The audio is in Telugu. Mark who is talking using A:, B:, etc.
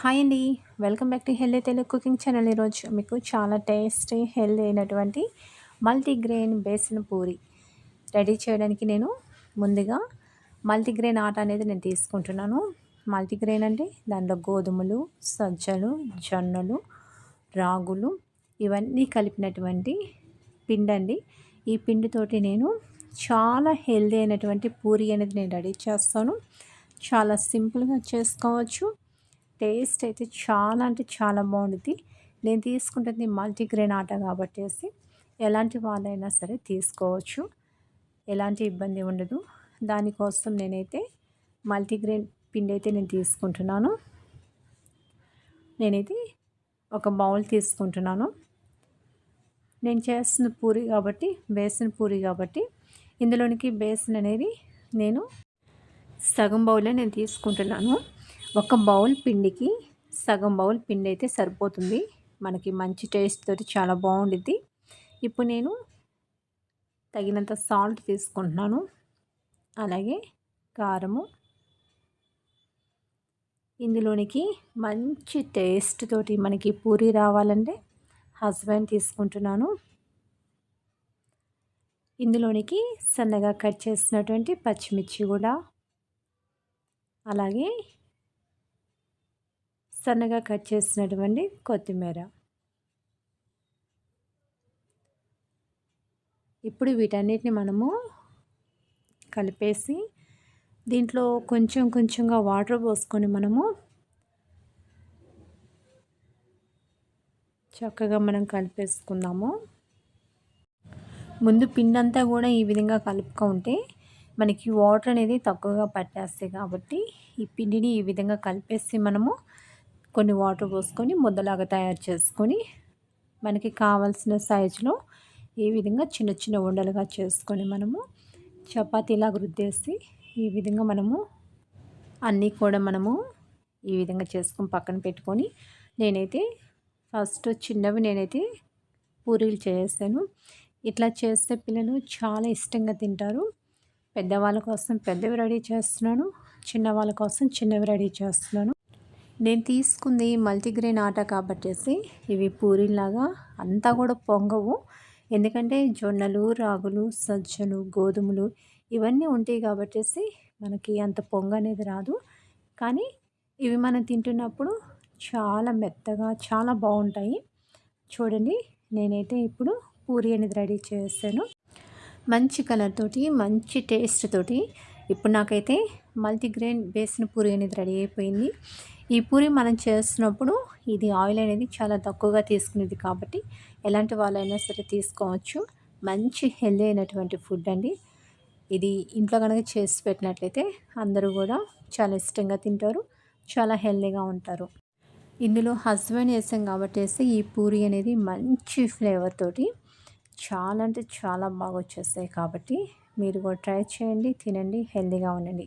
A: హాయ్ అండి. Welcome back to healthy Telugu cooking channel. ఈరోజు మీకు చాలా టేస్టీ హెల్దీ అయినటువంటి మల్టీగ్రెయిన్ బేసిన్ పూరి రెడీ చేయడానికి నేను ముందుగా మల్టీగ్రెయిన్ ఆట అనేది నేను తీసుకుంటున్నాను. మల్టీగ్రెయిన్ అంటే దాంట్లో గోధుమలు సజ్జలు జొన్నలు రాగులు ఇవన్నీ కలిపినటువంటి పిండి అండి ఈ పిండితోటి నేను చాలా హెల్దీ అయినటువంటి పూరి అనేది నేను రెడీ చేస్తాను. చాలా సింపుల్గా చేసుకోవచ్చు. టేస్ట్ అయితే చాలా అంటే చాలా బాగుంటుంది నేను తీసుకుంటుంది మల్టీగ్రెయిన్ ఆట కాబట్టి ఎలాంటి వాళ్ళైనా సరే తీసుకోవచ్చు. ఎలాంటి ఇబ్బంది ఉండదు. దానికోసం నేనైతే మల్టీగ్రెయిన్ పిండి అయితే నేను తీసుకుంటున్నాను. నేనైతే ఒక బౌల్ తీసుకుంటున్నాను. నేను చేస్తున్న పూరి కాబట్టి బేసన్ పూరి కాబట్టి ఇందులోనికి బేసన్ అనేది నేను సగం బౌలే నేను తీసుకుంటున్నాను. ఒక బౌల్ పిండికి సగం బౌల్ పిండి అయితే సరిపోతుంది. మనకి మంచి టేస్ట్ తోటి చాలా బాగుండిద్ది. ఇప్పుడు నేను తగినంత సాల్ట్ తీసుకుంటున్నాను. అలాగే కారము. ఇందులోనికి మంచి టేస్ట్ తోటి మనకి పూరి రావాలంటే హస్బెండ్ తీసుకుంటున్నాను. ఇందులోనికి సన్నగా కట్ చేసినటువంటి పచ్చిమిర్చి కూడా. అలాగే సన్నగా కట్ చేసినటువంటి కొత్తిమీర. ఇప్పుడు వీటన్నిటిని మనము కలిపేసి దీంట్లో కొంచెం కొంచెంగా వాటర్ పోసుకొని మనము చక్కగా మనం కలిపేసుకుందాము. ముందు పిండి అంతా కూడా ఈ విధంగా కలుపుకుంటే మనకి వాటర్ అనేది తక్కువగా పట్టేస్తాయి కాబట్టి ఈ పిండిని ఈ విధంగా కలిపేసి మనము కొన్ని వాటర్ పోసుకొని ముద్దలాగా తయారు చేసుకొని మనకి కావాల్సిన సైజులో ఈ విధంగా చిన్న చిన్న ఉండలుగా చేసుకొని మనము చపాతీలాగా రుద్దేసి ఈ విధంగా మనము అన్నీ కూడా మనము ఈ విధంగా చేసుకొని పక్కన పెట్టుకొని నేనైతే ఫస్ట్ చిన్నవి నేనైతే పూరీలు చేసాను ఇట్లా చేస్తే పిల్లలు చాలా ఇష్టంగా తింటారు. పెద్దవాళ్ళ కోసం పెద్దవి రెడీ చేస్తున్నాను. చిన్నవాళ్ళ కోసం చిన్నవి రెడీ చేస్తున్నాను. నేను తీసుకుంది మల్టీగ్రెయిన్ ఆట కాబట్టేసి ఇవి పూరీలాగా అంతా కూడా పొంగవు. ఎందుకంటే జొన్నలు రాగులు సజ్జలు గోధుమలు ఇవన్నీ ఉంటాయి కాబట్టేసి మనకి అంత పొంగ అనేది రాదు. కానీ ఇవి మనం తింటున్నప్పుడు చాలా మెత్తగా చాలా బాగుంటాయి. చూడండి నేనైతే ఇప్పుడు పూరి అనేది రెడీ చేస్తాను మంచి కలర్ తోటి మంచి టేస్ట్ తోటి ఇప్పుడు నాకైతే మల్టీగ్రెయిన్ బేసిన పూరి అనేది రెడీ అయిపోయింది. ఈ పూరి మనం చేస్తున్నప్పుడు ఇది ఆయిల్ అనేది చాలా తక్కువగా తీసుకునేది కాబట్టి ఎలాంటి వాళ్ళైనా సరే తీసుకోవచ్చు. మంచి హెల్దీ అయినటువంటి ఫుడ్ అండి. ఇది ఇంట్లో కనుక చేసి పెట్టినట్లయితే అందరూ కూడా చాలా ఇష్టంగా తింటారు చాలా హెల్దీగా ఉంటారు. ఇందులో హస్బెండ్ వేసాం కాబట్టి ఈ పూరి అనేది మంచి ఫ్లేవర్ తోటి చాలా అంటే చాలా బాగా వచ్చేస్తాయి కాబట్టి మీరు కూడా ట్రై చేయండి తినండి హెల్దీగా ఉండండి.